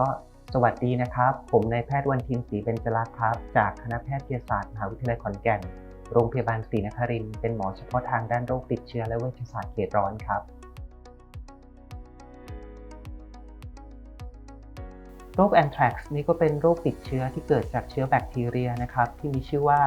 ก็สวัสดีนะครับ ผมนายแพทย์วันทินศรีเบญจลักษ์ครับ จากคณะแพทยศาสตร์มหาวิทยาลัยขอนแก่น โรงพยาบาลศรีนครินทร์เป็นหมอเฉพาะทางด้านโรคติดเชื้อและเวชศาสตร์เขตร้อนครับ โรคแอนแทรกซ์นี่ก็เป็นโรคติดเชื้อที่เกิดจากเชื้อแบคทีเรียนะครับ ที่มีชื่อว่า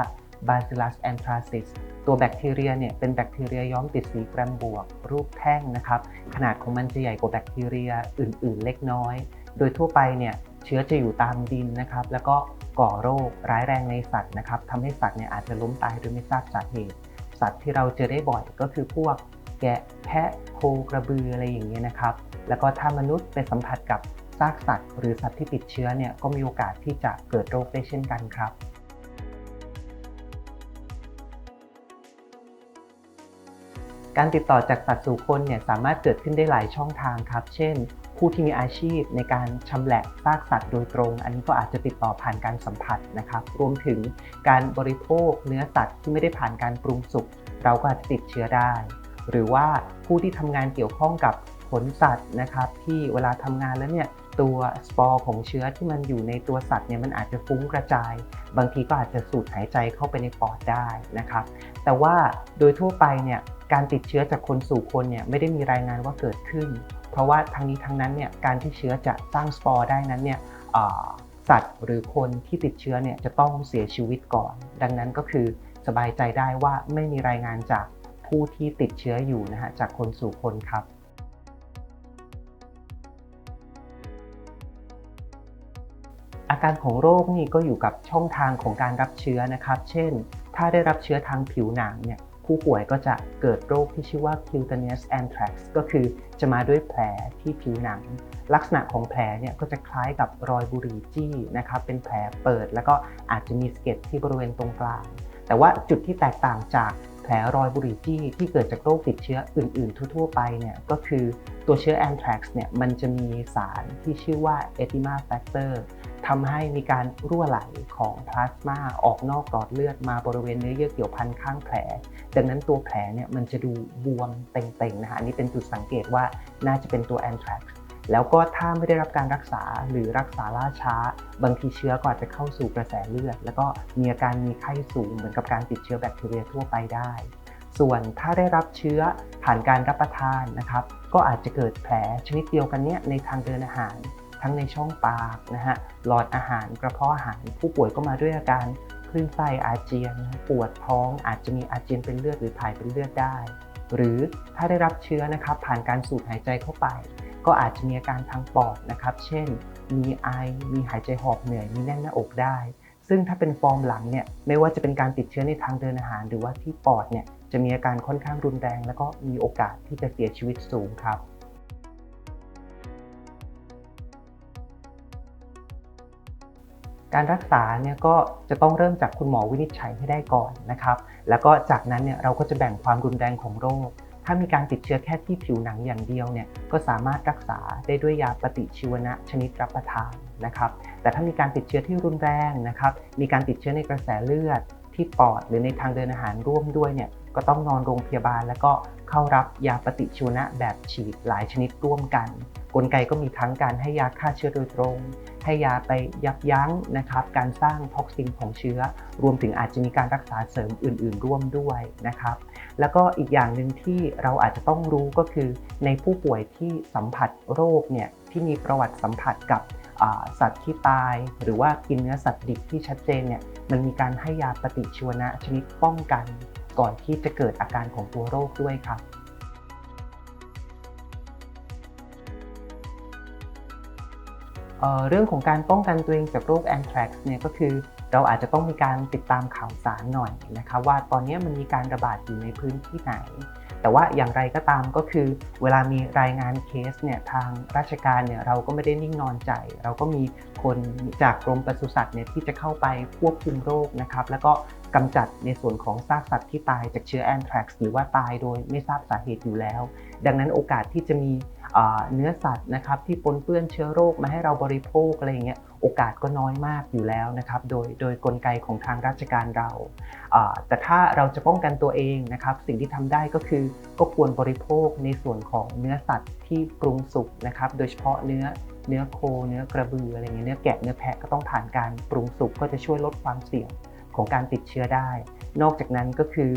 Bacillus anthracis ตัวแบคทีเรียเนี่ยเป็นแบคทีเรียย้อมติดสีแกรมบวก รูปแท่งนะครับ ขนาดของมันจะใหญ่กว่าแบคทีเรียอื่น ๆ เล็กน้อย โดยทั่วไปเนี่ยเชื้อจะอยู่ตามดินนะครับ แล้วก็ก่อโรคร้ายแรงในสัตว์นะครับทำให้สัตว์เนี่ยอาจจะล้มตายโดยไม่ทราบสาเหตุ สัตว์ที่เราเจอได้บ่อยก็คือพวกแกะแพะโคกระบืออะไรอย่างเงี้ยนะครับ แล้วก็ถ้ามนุษย์ไปสัมผัสกับซากสัตว์ หรือสัตว์ที่ติดเชื้อเนี่ยก็มีโอกาสที่จะเกิดโรคได้เช่นกันครับการติดต่อจากสัตว์สู่คนเนี่ยสามารถเกิดขึ้นได้หลายช่องทางครับ เช่น ผู้ที่มีอาชีพในการชำแหละซากสัตว์โดยตรง อันนี้ก็อาจจะติดต่อผ่านการสัมผัสนะครับ รวมถึงการบริโภคเนื้อสัตว์ที่ไม่ได้ผ่านการปรุงสุก เราก็อาจจะติดเชื้อได้ หรือว่าผู้ที่ทำงานเกี่ยวข้องกับขนสัตว์นะครับ ที่เวลาทำงานแล้วเนี่ยตัวสปอร์ของเชื้อที่มันอยู่ในตัวสัตว์เนี่ยมันอาจจะฟุ้งกระจาย บางทีก็อาจจะสูดหายใจเข้าไปในปอดได้นะครับ แต่ว่าโดยทั่วไปเนี่ยการติดเชื้อจากคนสู่คนเนี่ยไม่ได้มีรายงานว่าเกิดขึ้น เพราะว่าทั้งนี้ทั้งนั้นเนี่ยการที่เชื้อจะสร้างสปอร์ได้นั้นเนี่ยสัตว์หรือคนที่ติดเชื้อเนี่ยจะต้องเสียชีวิตก่อน ดังนั้นก็คือสบายใจได้ว่าไม่มีรายงานจากผู้ที่ติดเชื้ออยู่นะฮะจากคนสู่คนครับอาการของโรคนี่ก็อยู่กับช่องทางของการรับเชื้อนะครับ เช่น ถ้าได้รับเชื้อทางผิวหนังเนี่ย ผู้ป่วยก็จะเกิดโรคที่ชื่อว่า cutaneous anthrax ก็คือจะมาด้วยแผลที่ผิวหนัง ลักษณะของแผลเนี่ยก็จะคล้ายกับรอยบุหรี่จี้นะครับ เป็นแผลเปิดแล้วก็อาจจะมีสเก็ดที่บริเวณตรงกลาง แต่ว่าจุดที่แตกต่างจาก แผลรอยบุหรี่จี้ที่เกิดจากโรคติดเชื้ออื่น ๆ ทั่ว ๆ ไปเนี่ยก็คือตัวเชื้อแอนทรักซ์เนี่ยมันจะมีสารที่ชื่อว่า edema factor ทำให้มีการรั่วไหลของพลาสมาออกนอกหลอดเลือดมาบริเวณเนื้อเยื่อเกี่ยวพันข้างแผล ดังนั้นตัวแผลเนี่ยมันจะดูบวมเต่งๆนะฮะอันนี้เป็นจุดสังเกตว่าน่าจะเป็นตัวแอนทรักซ์ แล้วก็ถ้าไม่ได้รับการรักษาหรือรักษาล่าช้า บางทีเชื้อก็อาจจะเข้าสู่กระแสเลือด แล้วก็มีอาการมีไข้สูงเหมือนกับการติดเชื้อแบคทีเรียทั่วไปได้ ส่วนถ้าได้รับเชื้อผ่านการรับประทานนะครับ ก็อาจจะเกิดแผลชนิดเดียวกันเนี้ยในทางเดินอาหาร ทั้งในช่องปากนะฮะหลอดอาหารกระเพาะอาหารผู้ป่วยก็มาด้วยอาการคลื่นไส้อาเจียน ปวดท้องอาจจะมีอาเจียนเป็นเลือดหรือถ่ายเป็นเลือดได้ หรือถ้าได้รับเชื้อนะครับผ่านการสูดหายใจเข้าไป ก็อาจจะมีอาการทางปอดนะครับ เช่น มีไอ มีหายใจหอบเหนื่อย มีแน่นหน้าอกได้ ซึ่งถ้าเป็นฟอร์มหลังเนี่ยไม่ว่าจะเป็นการติดเชื้อในทางเดินอาหาร หรือว่าที่ปอดเนี่ยจะมีอาการค่อนข้างรุนแรง แล้วก็มีโอกาสที่จะเสียชีวิตสูงครับการรักษาเนี่ยก็จะต้องเริ่มจากคุณหมอวินิจฉัยให้ได้ก่อนนะครับ แล้วก็จากนั้นเนี่ยเราก็จะแบ่งความรุนแรงของโรค ถ้ามีการติดเชื้อแค่ที่ผิวหนังอย่างเดียวเนี่ยก็สามารถรักษาได้ด้วยยาปฏิชีวนะชนิดรับประทานนะครับ แต่ถ้ามีการติดเชื้อที่รุนแรงนะครับ มีการติดเชื้อในกระแสเลือดที่ปอดหรือในทางเดินอาหารร่วมด้วยเนี่ยก็ต้องนอนโรงพยาบาล แล้วก็เข้ารับยาปฏิชีวนะแบบฉีดหลายชนิดร่วมกัน กลไกก็มีทั้งการให้ยาฆ่าเชื้อโดยตรง ให้ยาไปยับยั้งนะครับการสร้างท็อกซินของเชื้อ รวมถึงอาจจะมีการรักษาเสริมอื่น ๆ ร่วมด้วยนะครับแล้วก็อีกอย่างหนึ่งที่เราอาจจะต้องรู้ก็คือ ในผู้ป่วยที่สัมผัสโรคเนี่ยที่มีประวัติสัมผัสกับสัตว์ที่ตาย หรือว่ากินเนื้อสัตว์ดิบที่ชัดเจนเนี่ยมันมีการให้ยาปฏิชีวนะชนิดป้องกัน ก่อนที่จะเกิดอาการของตัวโรคด้วยครับ เรื่องของการป้องกันตัวเองจากโรคแอนแทรกซ์เนี่ยก็คือเราอาจจะต้องมีการติดตามข่าวสารหน่อยนะครับว่าตอนนี้มันมีการระบาดอยู่ในพื้นที่ไหน แต่ว่าอย่างไรก็ตามก็คือ เวลามีรายงานเคสเนี่ยทางราชการเนี่ยเราก็ไม่ได้นิ่งนอนใจ เราก็มีคนจากกรมปศุสัตว์เนี่ยที่จะเข้าไปควบคุมโรคนะครับแล้วก็กำจัดในส่วนของซากสัตว์ที่ตายจากเชื้อแอนแทรกซ์หรือว่าตายโดยไม่ทราบสาเหตุอยู่แล้ว ดังนั้นโอกาสที่จะมี เนื้อสัตว์นะครับที่ปนเปื้อนเชื้อโรคมาให้เราบริโภคอะไรเงี้ยโอกาสก็น้อยมากอยู่แล้วนะครับโดยโดยกลไกของทางราชการเรา แต่ถ้าเราจะป้องกันตัวเองนะครับสิ่งที่ทำได้ก็คือก็ควรบริโภคในส่วนของเนื้อสัตว์ที่ปรุงสุกนะครับโดยเฉพาะเนื้อเนื้อโค เนื้อกระบืออะไรเงี้ยเนื้อแกะเนื้อแพะก็ต้องผ่านการปรุงสุกก็จะช่วยลดความเสี่ยงของการติดเชื้อได้ นอกจากนั้นก็คือ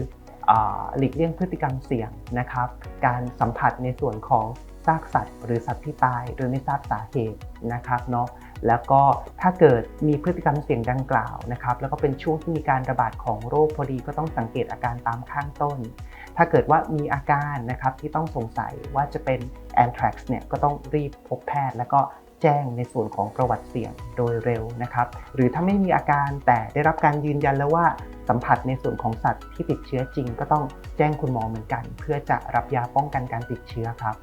หลีกเลี่ยงพฤติกรรมเสี่ยงนะครับ การสัมผัสในส่วนของซากสัตว์ หรือสัตว์ที่ตายโดยไม่ทราบสาเหตุนะครับเนาะแล้วก็ถ้าเกิดมีพฤติกรรมเสี่ยงดังกล่าวนะครับ แล้วก็เป็นช่วงที่มีการระบาดของโรคพอดีก็ต้องสังเกตอาการตามข้างต้น ถ้าเกิดว่ามีอาการนะครับที่ต้องสงสัยว่าจะเป็นแอนทรักซ์เนี่ยก็ต้องรีบพบแพทย์ แล้วก็ แจ้งในส่วนของประวัติเสี่ยงโดยเร็วนะครับ หรือถ้าไม่มีอาการแต่ได้รับการยืนยันแล้วว่าสัมผัสในส่วนของสัตว์ที่ติดเชื้อจริง ก็ต้องแจ้งคุณหมอเหมือนกัน เพื่อจะรับยาป้องกันการติดเชื้อครับ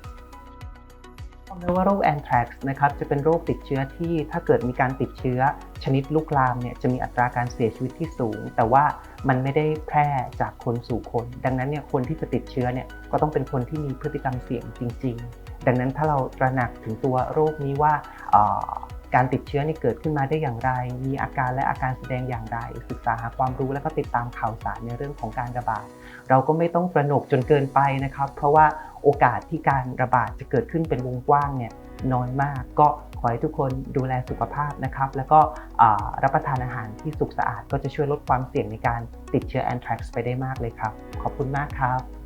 บอกเลยว่าโรคแอนทรักซ์นะครับจะเป็นโรคติดเชื้อที่ถ้าเกิดมีการติดเชื้อ ชนิดลุกลามเนี่ยจะมีอัตราการเสียชีวิตที่สูง แต่ว่ามันไม่ได้แพร่จากคนสู่คน ดังนั้นเนี่ยคนที่จะติดเชื้อเนี่ยก็ต้องเป็นคนที่มีพฤติกรรมเสี่ยงจริง ๆ ดังนั้นถ้าเราตระหนักถึงตัวโรคนี้ว่าการติดเชื้อนี่เกิดขึ้นมาได้อย่างไร มีอาการและอาการแสดงอย่างไร ศึกษาหาความรู้แล้วก็ติดตามข่าวสารในเรื่องของการระบาด เราก็ไม่ต้องประหนกจนเกินไปนะครับ เพราะว่าโอกาสที่การระบาดจะเกิดขึ้นเป็นวงกว้างเนี่ยน้อยมาก ก็ขอให้ทุกคนดูแลสุขภาพนะครับ แล้วก็รับประทานอาหารที่สุขสะอาด ก็จะช่วยลดความเสี่ยงในการติดเชื้อแอนทรักซ์ไปได้มากเลยครับ ขอบคุณมากครับ